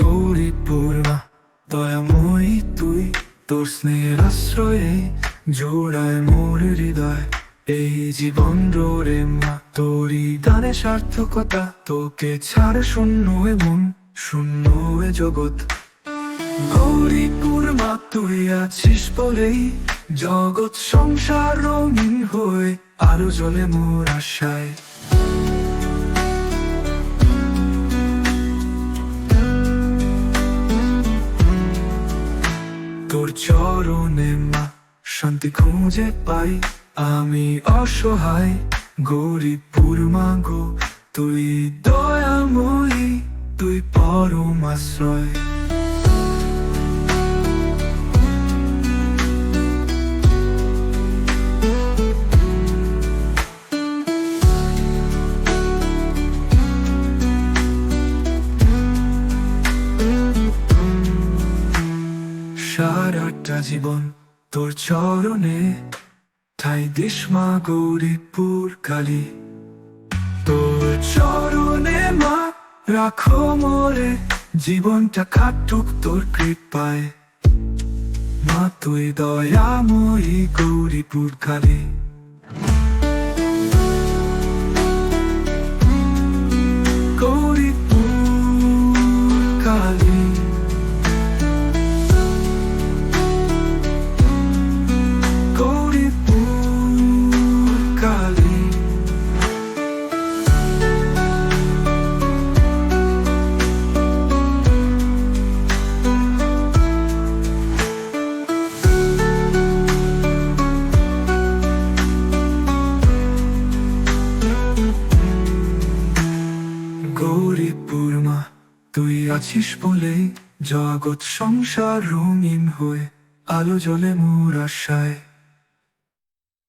গৌরী পূর্ণা দয়াময়ী তুই তোর স্নেহের আশ্রয়ে জোড়ায় মোর হৃদয়। এই জীবন রে মা, তোরই দানে সার্থকতা, তোকে ছাড় শূন্য মন, শূন্য এ জগৎ। গৌরী পূর্ণা তুই আছিস বলেই জগৎ সংসার রঙিন হয়ে আরও জলে মোর আশায়। তোর চরণে মা শান্তি খুঁজে পাই। আমি অসহায়, গরিব পুরমা গো তুই দয়াময়ী, তুই পরম সারাটা জীবন তোর চরণে। ঠাই দিস মা গৌরীপুর কালী। তোর চরণে মা, রাখো মোরে, জীবনটা খাটুক তোর কৃপায়। মা তুই দয়াময়ী গৌরীপুর কালী। তুই আছিস বলেই জগৎ সংসার রঙিন হয়ে আলো জলে মোর আশায়।